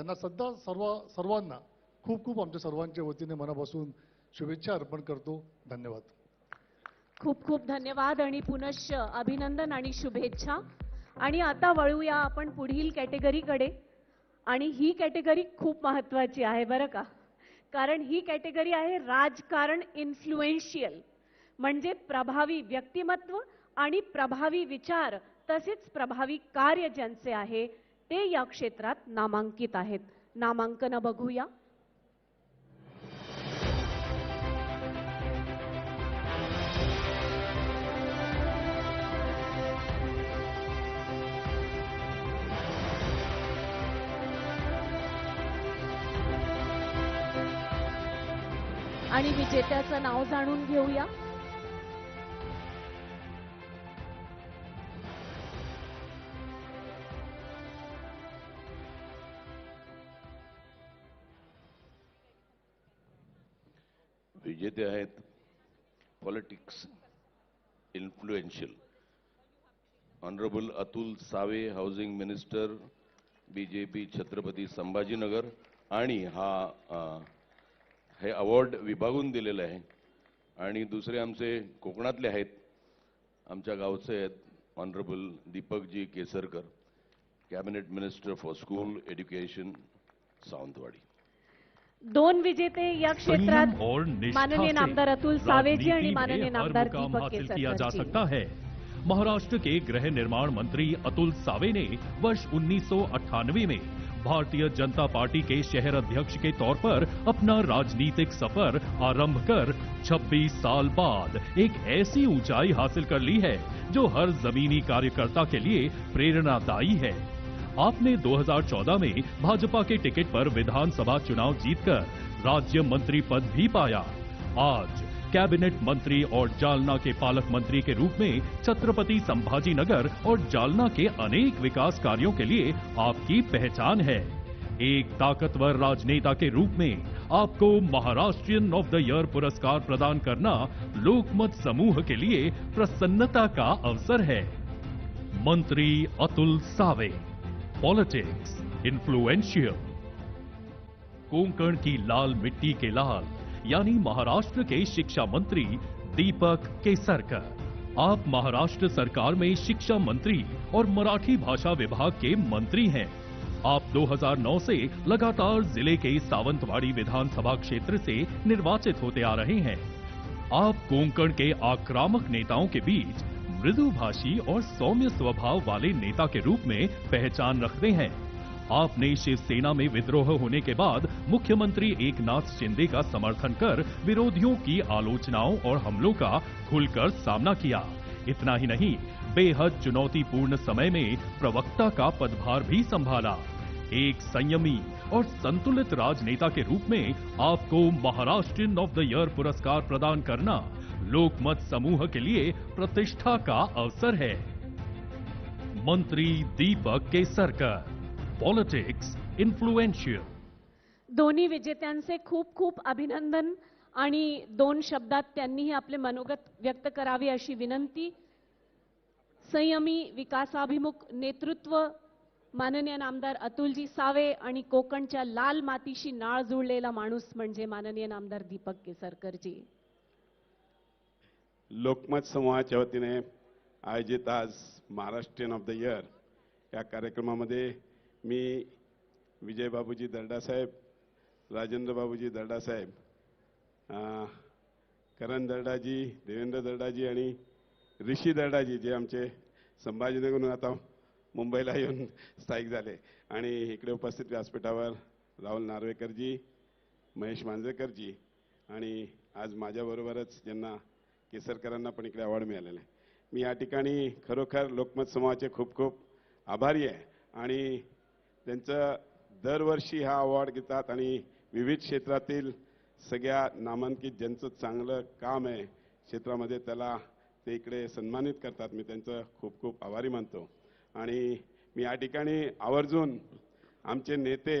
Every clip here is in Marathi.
त्यांना सध्या सर्व सर्वांना खूप खूप आमच्या सर्वांच्या वतीने मनापासून शुभेच्छा अर्पण करतो. धन्यवाद. खूप खूप धन्यवाद आणि पुनश्च अभिनंदन आणि शुभेच्छा. आणि आता वळूया आपण पुढील कॅटेगरीकडे. आणि ही कॅटेगरी खूप महत्वाची आहे बरं का. कारण ही कॅटेगरी आहे राजकारण इन्फ्लुएन्शियल. म्हणजे प्रभावी व्यक्तिमत्व आणि प्रभावी विचार तसेच प्रभावी कार्य ज्यांचे आहे ते या क्षेत्रात नामांकित आहेत. नामांकन बघूया. आणि विजेत्याचं नाव जाणून घेऊया. विजेते आहेत politics influential honourable Atul Save housing minister BJP Chhatrapati Sambhajinagar आणि हा हे अवॉर्ड विभागून दिलेलं आहे. आणि दुसरे आमचे कोकणातले आहेत आमच्या गावचे आहेत honourable Deepakji Kesarkar cabinet minister for school education Sawantwadi. दोन विजेते या क्षेत्रात और माननीय नामदार अतुल सावेजी आणि राजनीति माननीय नामदार दीपक हासिल किया जा सकता है। महाराष्ट्र के गृह निर्माण मंत्री अतुल सावे ने वर्ष उन्नीस सौ अट्ठानवे में भारतीय जनता पार्टी के शहर अध्यक्ष के तौर पर अपना राजनीतिक सफ़र आरंभ कर 26 साल बाद एक ऐसी ऊंचाई हासिल कर ली है जो हर जमीनी कार्यकर्ता के लिए प्रेरणादायी है। आपने 2014 में भाजपा के टिकट पर विधानसभा चुनाव जीतकर राज्य मंत्री पद भी पाया। आज कैबिनेट मंत्री और जालना के पालक मंत्री के रूप में छत्रपति संभाजी नगर और जालना के अनेक विकास कार्यों के लिए आपकी पहचान है। एक ताकतवर राजनेता के रूप में आपको महाराष्ट्रियन ऑफ़ द ईयर पुरस्कार प्रदान करना लोकमत समूह के लिए प्रसन्नता का अवसर है। मंत्री अतुल सावे। पॉलिटिक्स इन्फ्लुएंशियल कोंकण की लाल मिट्टी के लाल, यानी महाराष्ट्र के शिक्षा मंत्री दीपक केसरकर। आप महाराष्ट्र सरकार में शिक्षा मंत्री और मराठी भाषा विभाग के मंत्री हैं। आप 2009 से लगातार ज़िले के सावंतवाड़ी विधानसभा क्षेत्र से निर्वाचित होते आ रहे हैं। आप कोंकण के आक्रामक नेताओं के बीच मृदुभाषी और सौम्य स्वभाव वाले नेता के रूप में पहचान रखते हैं। आपने शिवसेना में विद्रोह होने के बाद मुख्यमंत्री एकनाथ शिंदे का समर्थन कर विरोधियों की आलोचनाओं और हमलों का खुलकर सामना किया। इतना ही नहीं, बेहद चुनौतीपूर्ण समय में प्रवक्ता का पदभार भी संभाला। एक संयमी और संतुलित राजनेता के रूप में आपको महाराष्ट्रियन ऑफ़ द ईयर पुरस्कार प्रदान करना लोकमत समूह के लिए प्रतिष्ठा का अवसर है। मंत्री दीपक केसरकर पॉलिटिक्स इन्फ्लुएंशियल। दोन्ही विजेत्यांचे खूप खूप अभिनंदन आणि दोन शब्दात त्यांनीही आपले मनोगत व्यक्त करावे अशी विनंती. संयमी विकासाभिमुख नेतृत्व माननीय नामदार अतुलजी सावे आणि कोकणच्या लाल मातीशी नाळ जुळलेला माणूस म्हणजे माननीय नामदार दीपक केसरकरजी. लोकमत समूहाच्या वतीने आयोजित आज महाराष्ट्रीयन ऑफ द इयर या कार्यक्रमामध्ये मी विजय बाबूजी दर्डासाहेब राजेंद्र बाबूजी दर्डासाहेब करण दर्डाजी देवेंद्र दर्डाजी आणि ऋषी दर्डाजी जे आमचे संभाजीनगरहून आता मुंबईला येऊन स्थायिक झाले. आणि इकडे उपस्थित व्यासपीठावर राहुल नार्वेकरजी महेश मांजरेकरजी आणि आज माझ्याबरोबरच ज्यांना केसरकरांना पण इकडे अवॉर्ड मिळालेला आहे. मी या ठिकाणी खरोखर लोकमत समूहाचे खूप खूप आभारी आहे. आणि त्यांचं दरवर्षी हा अवॉर्ड घेतात आणि विविध क्षेत्रातील सगळ्या नामांकित ज्यांचं चांगलं काम आहे क्षेत्रामध्ये त्याला ते इकडे सन्मानित करतात मी त्यांचं खूप खूप आभारी मानतो. आणि मी या ठिकाणी आवर्जून आमचे नेते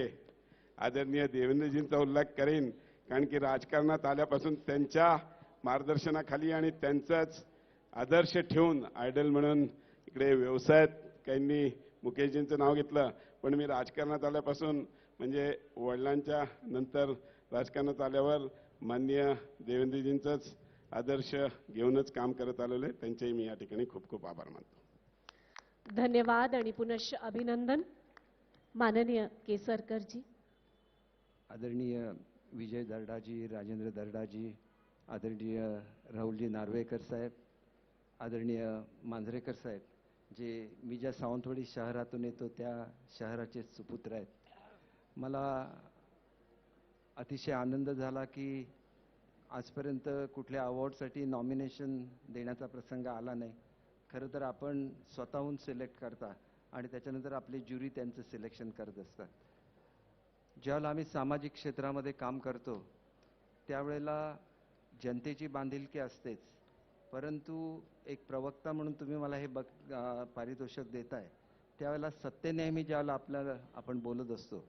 आदरणीय देवेंद्रजींचा उल्लेख करेन कारण की राजकारणात आल्यापासून त्यांच्या मार्गदर्शनाखाली आणि त्यांचाच आदर्श ठेवून आयडल म्हणून इकडे व्यवसायात काहींनी मुकेशजींचं नाव घेतलं. पण मी राजकारणात आल्यापासून म्हणजे वडिलांच्या नंतर राजकारणात आल्यावर माननीय देवेंद्रजींचंच आदर्श घेऊनच काम करत आलेलो आहे. त्यांचेही मी या ठिकाणी खूप खूप आभार मानतो. धन्यवाद आणि पुनश्च अभिनंदन. माननीय केसरकरजी. आदरणीय विजय दर्डाजी राजेंद्र दर्डाजी आदरणीय राहुलजी नार्वेकर साहेब आदरणीय मांजरेकर साहेब जे मी ज्या सावंतवाडी शहरातून येतो त्या शहराचे सुपुत्र आहेत. मला अतिशय आनंद झाला की आजपर्यंत कुठल्या अवॉर्डसाठी नॉमिनेशन देण्याचा प्रसंग आला नाही. खरं तर आपण स्वतःहून सिलेक्ट करता आणि त्याच्यानंतर आपली ज्युरी त्यांचं सिलेक्शन करत असतात. ज्यावेळेला आम्ही सामाजिक क्षेत्रामध्ये काम करतो त्यावेळेला जनतेची बांधिलकी असतेच. परंतु एक प्रवक्ता म्हणून तुम्ही मला हे बघ पारितोषिक देताय. त्यावेळेला सत्यनेहमी ज्यावेळेला आपल्याला आपण बोलत असतो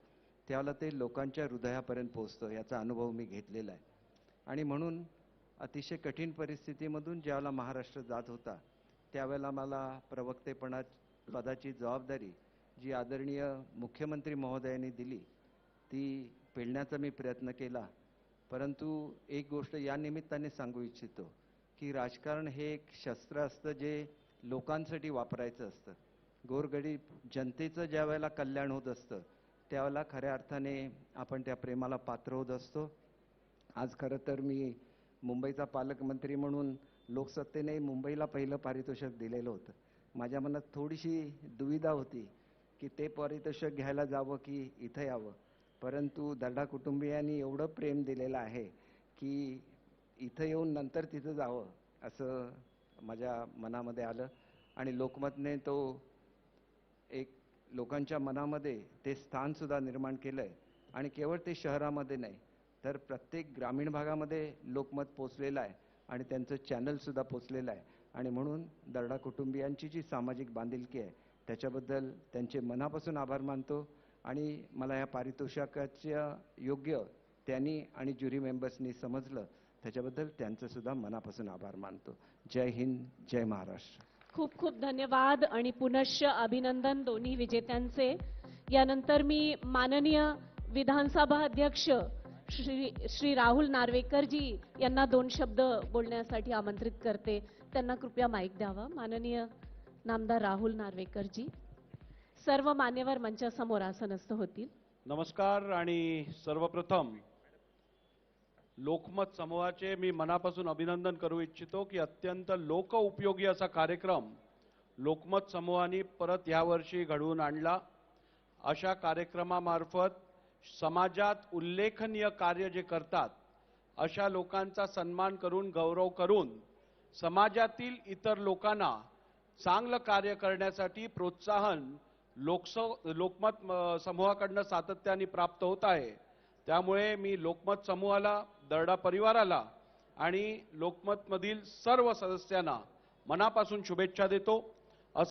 त्यावेळेला ते लोकांच्या हृदयापर्यंत पोहोचतं याचा अनुभव मी घेतलेला आहे. आणि म्हणून अतिशय कठीण परिस्थितीमधून ज्यावेळेला महाराष्ट्र जात होता त्यावेळेला मला प्रवक्तेपणा पदाची जबाबदारी जी आदरणीय मुख्यमंत्री महोदयांनी दिली ती पेलण्याचा मी प्रयत्न केला. परंतु एक गोष्ट या निमित्ताने सांगू इच्छितो की राजकारण हे एक शस्त्र असतं जे लोकांसाठी वापरायचं असतं. गोरगरीब जनतेचं ज्या वेळेला कल्याण होत असतं त्यावेळेला खऱ्या अर्थाने आपण त्या प्रेमाला पात्र होत असतो. आज खरं तर मी मुंबईचा पालकमंत्री म्हणून लोकसत्तेने मुंबईला पहिलं पारितोषिक दिलेलं होतं. माझ्या मनात थोडीशी दुविधा होती की ते पारितोषिक घ्यायला जावं की इथं यावं. परंतु दर्डा कुटुंबियांनी एवढं प्रेम दिलेलं आहे की इथं येऊन नंतर तिथं जावं असं माझ्या मनामध्ये आलं. आणि लोकमतने तो एक लोकांच्या मनामध्ये ते स्थानसुद्धा निर्माण केलं आहे आणि केवळ ते शहरामध्ये नाही तर प्रत्येक ग्रामीण भागामध्ये लोकमत पोचलेलं आहे आणि त्यांचं चॅनलसुद्धा पोचलेलं आहे. आणि म्हणून दर्डा कुटुंबियांची जी सामाजिक बांधिलकी आहे त्याच्याबद्दल त्यांचे मनापासून आभार मानतो. आणि मला या पारितोषिकाच्या योग्य त्यांनी आणि ज्युरी मेंबर्सनी समजलं त्याच्याबद्दल त्यांचं सुद्धा मनापासून आभार मानतो. जय हिंद जय महाराष्ट्र. खूप खूप धन्यवाद आणि पुनश्च अभिनंदन दोन्ही विजेत्यांचे. यानंतर मी माननीय विधानसभा अध्यक्ष श्री श्री राहुल नार्वेकरजी यांना दोन शब्द बोलण्यासाठी आमंत्रित करते. त्यांना कृपया माईक द्यावा. माननीय नामदार राहुल नार्वेकरजी. सर्व मान्यवर मंचासमोर आसनस्थ होतील. नमस्कार आणि सर्वप्रथम लोकमत समूहाचे मी मनापासून अभिनंदन करू इच्छितो की अत्यंत लोकउपयोगी असा कार्यक्रम लोकमत समूहाने परत यावर्षी घडवून आणला. अशा कार्यक्रमामार्फत समाजात उल्लेखनीय कार्य जे करतात अशा लोकांचा सन्मान करून गौरव करून समाजातील इतर लोकांना चांगलं कार्य करण्यासाठी प्रोत्साहन लोकस लोकमत समूहाकडनं सातत्याने प्राप्त होत आहे. त्यामुळे मी लोकमत समूहाला दर्डा परिवाराला आणि लोकमतमधील सर्व सदस्यांना मनापासून शुभेच्छा देतो.